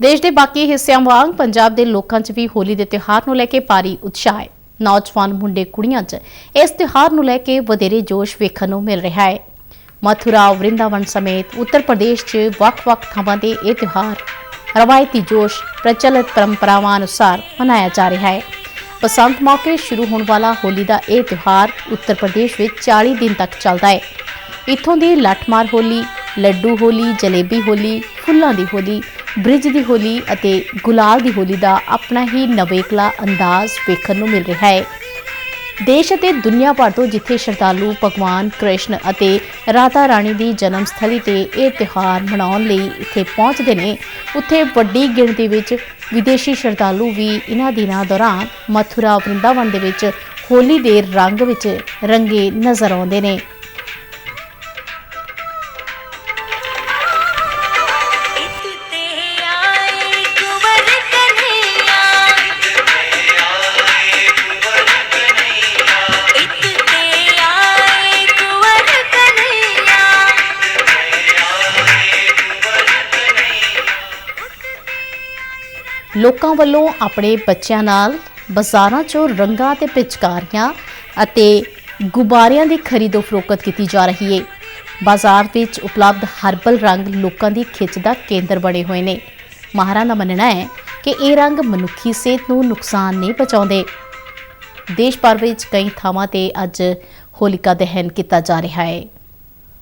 ਦੇਸ਼ ਦੇ ਬਾਕੀ ਹਿੱਸਿਆਂ ਵਾਂਗ ਪੰਜਾਬ ਦੇ ਲੋਕਾਂ 'ਚ ਵੀ ਹੋਲੀ ਦੇ ਤਿਉਹਾਰ ਨੂੰ ਲੈ ਕੇ ਭਾਰੀ ਉਤਸ਼ਾਹ ਹੈ। ਨੌਜਵਾਨ ਮੁੰਡੇ ਕੁੜੀਆਂ 'ਚ ਇਸ ਤਿਉਹਾਰ ਨੂੰ ਲੈ ਕੇ ਵਧੇਰੇ ਜੋਸ਼ ਵੇਖਣ ਨੂੰ ਮਿਲ ਰਿਹਾ ਹੈ। ਮਥੁਰਾ, ਵਰਿੰਦਾਵਨ ਸਮੇਤ ਉੱਤਰ ਪ੍ਰਦੇਸ਼ 'ਚ ਵੱਖ-ਵੱਖ ਥਾਵਾਂ ਤੇ ਇਹ ਤਿਉਹਾਰ ਰਵਾਇਤੀ ਜੋਸ਼, ਪ੍ਰਚਲਿਤ ਪਰੰਪਰਾਵਾਂ ਅਨੁਸਾਰ ਮਨਾਇਆ ਜਾ ਰਿਹਾ ਹੈ। ਬਸੰਤ ਮੌਕੇ ਸ਼ੁਰੂ ਹੋਣ ਵਾਲਾ ਹੋਲੀ ਦਾ ਇਹ ਤਿਉਹਾਰ ਉੱਤਰ ਪ੍ਰਦੇਸ਼ ਵਿੱਚ 40 ਦਿਨ ਤੱਕ ਚੱਲਦਾ ਹੈ। ਇੱਥੋਂ ਦੀ ਲੱਠਮਾਰ ਹੋਲੀ, ਲੱਡੂ ਹੋਲੀ, ਜਲੇਬੀ ਹੋਲੀ, ਫੁੱਲਾਂ ਦੀ ਹੋਲੀ ਬ੍ਰਿਜ ਦੀ ਹੋਲੀ ਅਤੇ ਗੁਲਾਲ ਦੀ ਹੋਲੀ ਦਾ ਆਪਣਾ ਹੀ ਨਵੇਕਲਾ ਅੰਦਾਜ਼ ਵੇਖਣ ਨੂੰ ਮਿਲ ਰਿਹਾ ਹੈ। ਦੇਸ਼ ਅਤੇ ਦੁਨੀਆ ਭਰ ਤੋਂ ਜਿੱਥੇ ਸ਼ਰਧਾਲੂ ਭਗਵਾਨ ਕ੍ਰਿਸ਼ਨ ਅਤੇ ਰਾਧਾ ਰਾਣੀ ਦੀ ਜਨਮ ਸਥਲੀ ਤੇ ਇਹ ਤਿਉਹਾਰ ਮਨਾਉਣ ਲਈ ਇੱਥੇ ਪਹੁੰਚਦੇ ਨੇ, ਉੱਥੇ ਵੱਡੀ ਗਿਣਤੀ ਵਿੱਚ ਵਿਦੇਸ਼ੀ ਸ਼ਰਧਾਲੂ ਵੀ ਇਹਨਾਂ ਦਿਨਾਂ ਦੌਰਾਨ ਮਥੁਰਾ, ਵਰਿੰਦਾਵਨ ਦੇ ਵਿੱਚ ਹੋਲੀ ਦੇ ਰੰਗ ਵਿੱਚ ਰੰਗੇ ਨਜ਼ਰ ਆਉਂਦੇ ਨੇ। ਲੋਕਾਂ ਵੱਲੋਂ ਆਪਣੇ ਬੱਚਿਆਂ ਨਾਲ ਬਾਜ਼ਾਰਾਂ 'ਚੋਂ ਰੰਗਾਂ ਤੇ ਪਿਚਕਾਰੀਆਂ ਅਤੇ ਗੁਬਾਰਿਆਂ ਦੀ ਖਰੀਦੋ ਫਰੋਖਤ ਕੀਤੀ ਜਾ ਰਹੀ ਹੈ ਬਾਜ਼ਾਰ ਵਿੱਚ ਉਪਲਬਧ ਹਰਬਲ ਰੰਗ ਲੋਕਾਂ ਦੀ ਖਿੱਚ ਦਾ ਕੇਂਦਰ ਬਣੇ ਹੋਏ ਨੇ। ਮਾਹਰਾਂ ਦਾ ਮੰਨਣਾ ਹੈ ਕਿ ਇਹ ਰੰਗ ਮਨੁੱਖੀ ਸਿਹਤ ਨੂੰ ਨੁਕਸਾਨ ਨਹੀਂ ਪਹੁੰਚਾਉਂਦੇ। ਦੇਸ਼ ਭਰ ਵਿੱਚ ਕਈ ਥਾਵਾਂ ਤੇ ਅੱਜ ਹੋਲਿਕਾ ਦਹਨ ਕੀਤਾ ਜਾ ਰਿਹਾ ਹੈ।